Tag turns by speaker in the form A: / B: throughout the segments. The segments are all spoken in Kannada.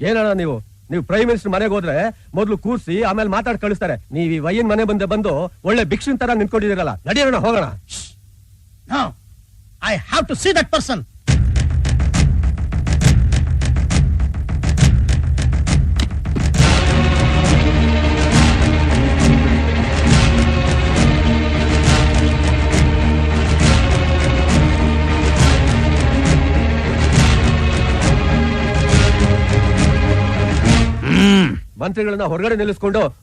A: ಏನಣ್ಣ ನೀವು? ನೀವು ಪ್ರೈಮ್ ಮಿನಿಸ್ಟರ್ ಮನೆಗೆ ಹೋದ್ರೆ ಮೊದಲು ಕೂರ್ಸಿ, ಆಮೇಲೆ ಮಾತಾಡ್ ಕಳಿಸ್ತಾರೆ. ನೀವು ಈ ವಯ್ಯನ್ ಮನೆ ಬಂದೆ ಬಂದು ಒಳ್ಳೆ ಭಿಕ್ಷನ್ ತರ ನಿಂತ್ಕೊಂಡಿದ್ದೀರಲ್ಲ. ನಡಿಯೋಣ ಹೋಗೋಣ.
B: I have to see that person
A: ಮಂತ್ರಿಗಳನ್ನ ಹೊರಗಡೆ ನಿಲ್ಲಿಸ್ಕೊಂಡು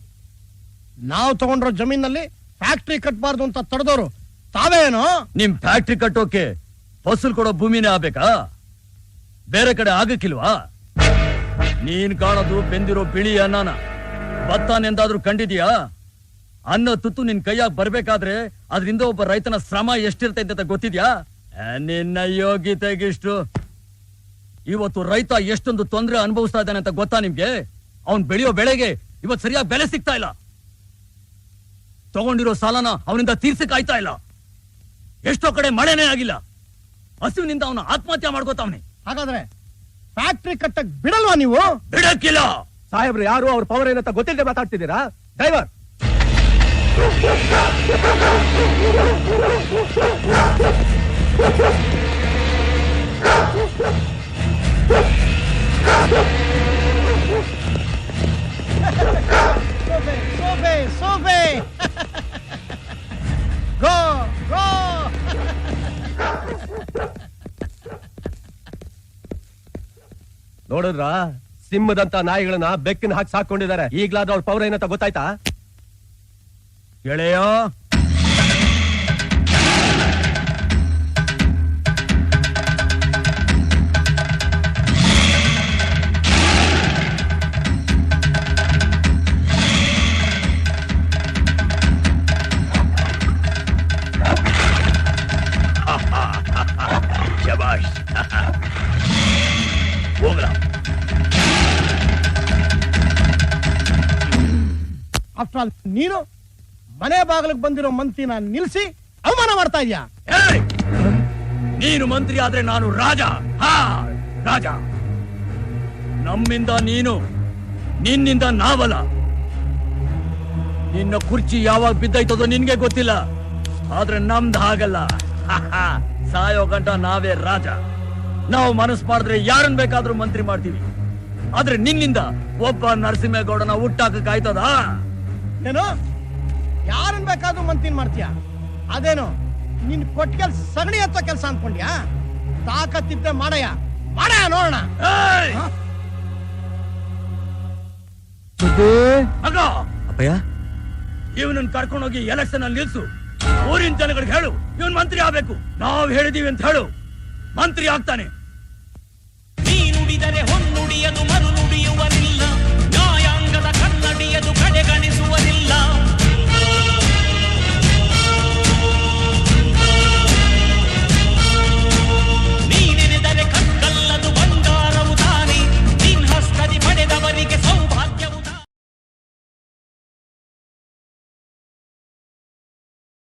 B: ನಾವು ತಗೊಂಡಿರೋ ಜಮೀನಲ್ಲಿ ಫ್ಯಾಕ್ಟ್ರಿ ಕಟ್ಬಾರ್ದು ಅಂತ ತಡೆದವರು ತಾವೇನೋ?
C: ನಿಮ್ ಫ್ಯಾಕ್ಟ್ರಿ ಕಟ್ಟೋಕೆ ಫಸಲ್ ಕೊಡೋ ಭೂಮಿನೇ ಆಗ್ಬೇಕಾ? ಬೇರೆ ಕಡೆ ಆಗಕ್ಕಿಲ್ವಾ? ನೀನ್ ಕಾಣೋದು ಬೆಂದಿರೋ ಬಿಳಿ ಅನ್ನನ. ಭತ್ತನೆಂದಾದ್ರೂ ಕಂಡಿದ್ಯಾ? ಅನ್ನ ತುತ್ತು ನಿನ್ ಕೈಯಾಗ ಬರ್ಬೇಕಾದ್ರೆ ಅದರಿಂದ ಒಬ್ಬ ರೈತನ ಶ್ರಮ ಎಷ್ಟಿರ್ತೈತೆ ಅಂತ ಗೊತ್ತಿದ್ಯಾ? ಆ, ನಿನ್ನ ಯೋಗ್ಯತೆಗಿಷ್ಟು. ಇವತ್ತು ರೈತ ಎಷ್ಟೊಂದು ತೊಂದರೆ ಅನುಭವಿಸ್ತಾ ಇದ್ದಾನೆ ಅಂತ ಗೊತ್ತಾ ನಿಮ್ಗೆ? ಅವ್ನ್ ಬೆಳೆಯೋ ಬೆಳೆಗೆ ಇವತ್ ಸರಿಯಾಗಿ ಬೆಲೆ ಸಿಗ್ತಾ ಇಲ್ಲ. ತಗೊಂಡಿರೋ ಸಾಲನ ಅವನಿಂದ ತೀರ್ಸಕ್ ಆಯ್ತಾ ಇಲ್ಲ. ಎಷ್ಟೋ ಕಡೆ ಮಳೆನೇ ಆಗಿಲ್ಲ. ಹಸುವಿನಿಂದ ಅವನು ಆತ್ಮಹತ್ಯೆ ಮಾಡ್ಕೋತಾವನೆ.
B: ಹಾಗಾದ್ರೆ ಫ್ಯಾಕ್ಟ್ರಿ ಕಟ್ಟಕ್ ಬಿಡಲ್ವಾ ನೀವು?
C: ಬಿಡಕ್ಕಿಲ್ಲ.
A: ಸಾಹೇಬ್ರು ಯಾರು ಅವ್ರ ಪವರ್ ಏನಂತ ಗೊತ್ತಿಲ್ಲದೆ ಮಾತಾಡ್ತಿದ್ದೀರಾ? ಡ್ರೈವರ್
B: ಸೋಫೆ sauvé. Go, go.
A: ನೋಡಿದ್ರ ಸಿಂಹದಂತ ನಾಯಿಗಳನ್ನ ಬೆಕ್ಕಿನ ಹಾಕಿ ಸಾಕೊಂಡಿದ್ದಾರೆ ಈಗ್ಲಾದ್ರೂ ಅವ್ರ ಪೌರ ಏನಂತ ಗೊತ್ತಾಯ್ತಾ
C: ಗೆಳೆಯ
B: ಆಫ್ಟರ್ ನೀನು ಮನೆ ಬಾಗಿಲಿಗೆ ಬಂದಿರೋ ಮಂತ್ರಿನ ನಿಲ್ಸಿ ಅವಮಾನ ಮಾಡ್ತಾ ಇದ್ಯಾ!
C: ನೀನು ಮಂತ್ರಿ ಆದ್ರೆ ನಾನು ರಾಜ. ಹಾ, ರಾಜ. ನಮ್ಮಿಂದ ನೀನು, ನಿನ್ನಿಂದ ನಾವಲ್ಲ. ನಿನ್ನ ಕುರ್ಚಿ ಯಾವಾಗ ಬಿದ್ದೈತದೋ ನಿನ್ಗೆ ಗೊತ್ತಿಲ್ಲ. ಆದ್ರೆ ನಮ್ದು ಹಾಗಲ್ಲ. ಸಾಯೋ ಗಂಟ ನಾವೇ ರಾಜ. ನಾವು ಮನಸ್ಸು ಮಾಡಿದ್ರೆ ಯಾರನ್ನ ಬೇಕಾದ್ರೂ ಮಂತ್ರಿ ಮಾಡ್ತೀವಿ. ಆದ್ರೆ ನಿನ್ನಿಂದ ಒಬ್ಬ ನರಸಿಂಹೇಗೌಡನ ಹುಟ್ಟಾಕಕ್ ಆಯ್ತದಾ
B: ಏನು? ಯಾರನ್ ಬೇಕಾದ್ರೂ ಮಂತ್ರಿನ್ ಮಾಡ್ತೀಯಾ? ಅದೇನು ನಿನ್ ಕೊಟ್ಟಿಗೆ ಸಗಣಿ ಅಂತ ಕೆಲಸ ಅನ್ಕೊಂಡ್ಯಾ? ತಾಕತ್ತಿದ್ರೆ ಮಾಡಯ್ಯ. ಮಾಡಯ್ಯ ನೋಡೋಣ.
D: ಅಪ್ಪಯ್ಯ?
C: ಇವನನ್ನ ಕರ್ಕೊಂಡೋಗಿ ಎಲೆಕ್ಷನ್ ಅಲ್ಲಿ ನಿಲ್ಸು. ಊರಿನ ಜನಗಳಿಗೆ ಹೇಳು ಇವನ್ ಮಂತ್ರಿ ಆಗ್ಬೇಕು. ನಾವ್ ಹೇಳಿದೀವಿ ಅಂತ ಹೇಳು. ಮಂತ್ರಿ ಆಗ್ತಾನೆ.
E: ನೀನು ಹೊನ್ನುಡಿಯನು ಹೊನ್ನುಡಿಯದು ಮರು